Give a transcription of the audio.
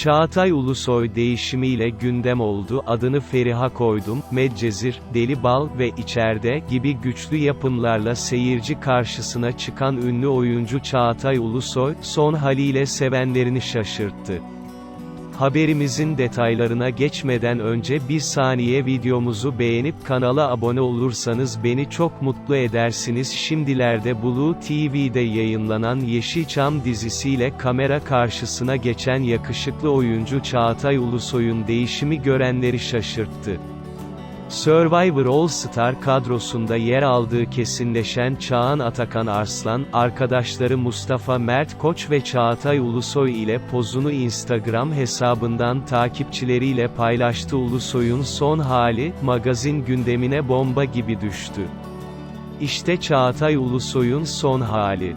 Çağatay Ulusoy değişimiyle gündem oldu, adını Feriha koydum, Medcezir, Deli Bal ve İçeride gibi güçlü yapımlarla seyirci karşısına çıkan ünlü oyuncu Çağatay Ulusoy, son haliyle sevenlerini şaşırttı. Haberimizin detaylarına geçmeden önce bir saniye videomuzu beğenip kanala abone olursanız beni çok mutlu edersiniz. Şimdilerde Blue TV'de yayınlanan Yeşilçam dizisiyle kamera karşısına geçen yakışıklı oyuncu Çağatay Ulusoy'un değişimi görenleri şaşırttı. Survivor All Star kadrosunda yer aldığı kesinleşen Çağan Atakan Arslan, arkadaşları Mustafa Mert Koç ve Çağatay Ulusoy ile pozunu Instagram hesabından takipçileriyle paylaştı Ulusoy'un son hali, magazin gündemine bomba gibi düştü. İşte Çağatay Ulusoy'un son hali.